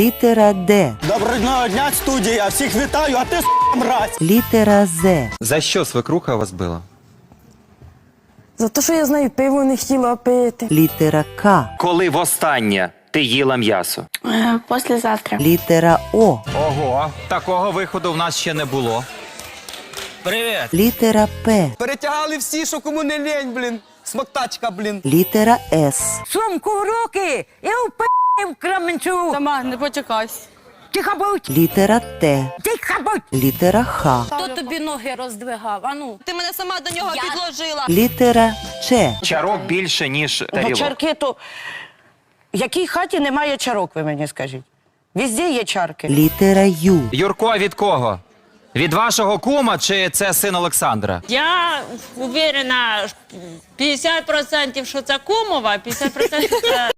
Літера Д. Доброго дня, студія. Всіх вітаю, а ти с**, мразь. Літера З. За що свекруха вас била? За те, що я з нею пиво не хотіла пити. Літера К. Коли востаннє ти їла м'ясо? Е, Послезавтра. Літера О. Ого, такого виходу в нас ще не було. Привіт! Літера П. Перетягали всі, що кому не лень, блін. Смоктачка, блін. Літера С. Сумку в руки і впи в Кременчук. Сама, не почекайся. Тихо будь, Літера Т. тихо будь. Літера Х. Хто тобі ноги роздвигав? Ану. Ти мене сама до нього підложила. Літера Ч. Чарок більше, ніж тарілок. чарки то. В якій хаті немає чарок, ви мені скажіть? Везде є чарки. Літера Ю. Юрко, від кого? Від вашого кума чи це син Олександра? Я уверена 50% що це кумова, 50% це